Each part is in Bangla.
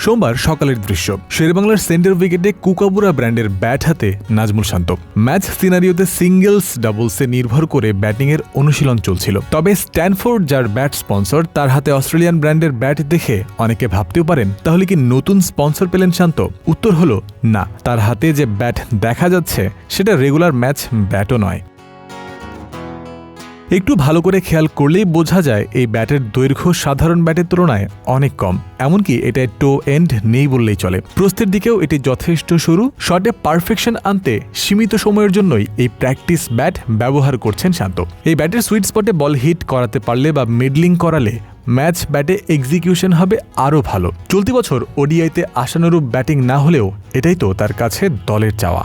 সোমবার সকালের দৃশ্য। শেরবাংলার সেন্টার উইকেটে কুকাবুরা ব্র্যান্ডের ব্যাট হাতে নাজমুল শান্ত। ম্যাচ সিনারিওতে সিঙ্গেলস, ডাবলসে নির্ভর করে ব্যাটিংয়ের অনুশীলন চলছিল। তবে স্ট্যানফোর্ড, যার ব্যাট স্পন্সর, তার হাতে অস্ট্রেলিয়ান ব্র্যান্ডের ব্যাট দেখে অনেকে ভাবতেও পারেন, তাহলে কি নতুন স্পন্সর পেলেন শান্ত? উত্তর হলো, না। তার হাতে যে ব্যাট দেখা যাচ্ছে, সেটা রেগুলার ম্যাচ ব্যাটও নয়। একটু ভালো করে খেয়াল করলেই বোঝা যায় এই ব্যাটের দৈর্ঘ্য সাধারণ ব্যাটের তুলনায় অনেক কম। এমনকি এটা টো এন্ড নেই বললেই চলে। প্রস্তের দিকেও এটি যথেষ্ট সরু। শটে পারফেকশন আনতে সীমিত সময়ের জন্যই এই প্র্যাকটিস ব্যাট ব্যবহার করছেন শান্ত। এই ব্যাটের সুইট স্পটে বল হিট করাতে পারলে বা মিডলিং করালে ম্যাচ ব্যাটে এক্সিকিউশন হবে আরও ভালো। চলতি বছর ওডিআইতে আশানুরূপ ব্যাটিং না হলেও এটাই তো তার কাছে দলের চাওয়া।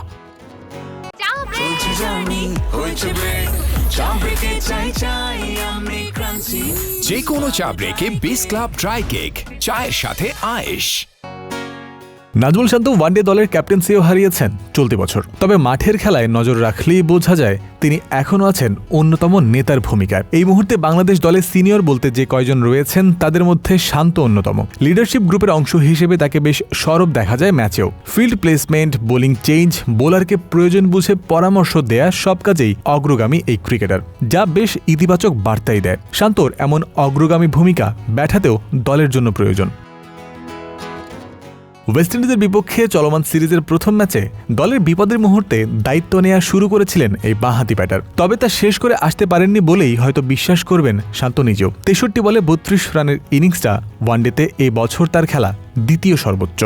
চাই চাই যে কোনো চা ব্রেকে বিস ক্লাব ড্রাই কেক চায়ের সাথে আয়েশ। নাজমুল শান্ত ওয়ানডে দলের ক্যাপ্টেন্সিও হারিয়েছেন চলতি বছর। তবে মাঠের খেলায় নজর রাখলেই বোঝা যায় তিনি এখনও আছেন অন্যতম নেতার ভূমিকায়। এই মুহূর্তে বাংলাদেশ দলের সিনিয়র বলতে যে কয়জন রয়েছেন তাদের মধ্যে শান্ত অন্যতম। লিডারশিপ গ্রুপের অংশ হিসেবে তাকে বেশ সরব দেখা যায় ম্যাচেও। ফিল্ড প্লেসমেন্ট, বোলিং চেঞ্জ, বোলারকে প্রয়োজন বুঝে পরামর্শ দেয়া সব কাজেই অগ্রগামী এই ক্রিকেটার, যা বেশ ইতিবাচক বার্তাই দেয়। শান্তর এমন অগ্রগামী ভূমিকা ব্যাটাতেও দলের জন্য প্রয়োজন। ওয়েস্ট ইন্ডিজের বিপক্ষে চলমান সিরিজের প্রথম ম্যাচে দলের বিপদের মুহূর্তে দায়িত্ব নেওয়া শুরু করেছিলেন এই বাঁহাতি ব্যাটার। তবে তা শেষ করে আসতে পারেননি বলেই হয়তো বিশ্বাস করবেন শান্ত নিজেও তেষট্টি বলে বত্রিশ রানের ইনিংসটা ওয়ানডেতে এই বছর তার খেলা দ্বিতীয় সর্বোচ্চ।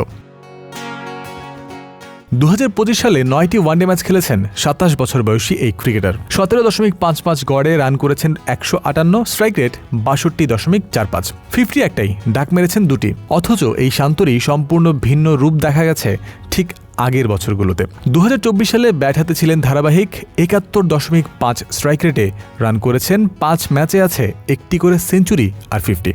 দু হাজার পঁচিশ সালে নয়টি ওয়ানডে ম্যাচ খেলেছেন সাতাশ বছর বয়সী এই ক্রিকেটার। সতেরো দশমিক পাঁচ পাঁচ গড়ে রান করেছেন একশো আটান্ন, স্ট্রাইক রেট বাষট্টি দশমিক চার পাঁচ। ফিফটি একটাই ডাক মেরেছেন দুটি। অথচ এই শান্তরই সম্পূর্ণ ভিন্ন রূপ দেখা গেছে ঠিক আগের বছরগুলোতে। দু হাজার চব্বিশ সালে ব্যাট হাতে ছিলেন ধারাবাহিক একাত্তর দশমিক পাঁচ স্ট্রাইক রেটে রান করেছেন পাঁচ ম্যাচে আছে একটি করে সেঞ্চুরি আর ফিফটি।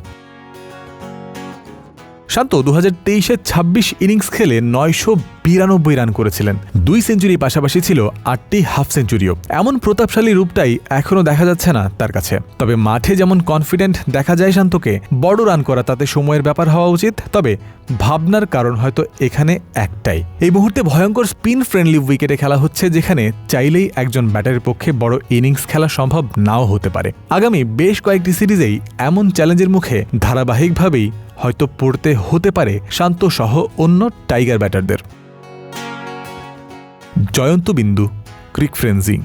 শান্ত দু হাজার তেইশে ছাব্বিশ ইনিংস খেলে নয়শো বিরানব্বই রান করেছিলেন। দুই সেঞ্চুরি পাশাপাশি ছিল আটটি হাফ সেঞ্চুরিও। এমন প্রতাপশালী রূপটাই এখনও দেখা যাচ্ছে না তার কাছে। তবে মাঠে যেমন কনফিডেন্ট দেখা যায় শান্তকে, বড় রান করা তাতে সময়ের ব্যাপার হওয়া উচিত, তবে ভাবনার কারণ হয়তো এখানে একটাই। এই মুহূর্তে ভয়ঙ্কর স্পিন ফ্রেন্ডলি উইকেটে খেলা হচ্ছে, যেখানে চাইলেই একজন ব্যাটারের পক্ষে বড় ইনিংস খেলা সম্ভব নাও হতে পারে। আগামী বেশ কয়েকটি সিরিজেই এমন চ্যালেঞ্জের মুখে ধারাবাহিকভাবেই হয়তো পড়তে হতে পারে শান্ত সহ অন্য টাইগার ব্যাটারদের। জয়ন্ত বিন্দু ক্রিক ফ্রেন্সি।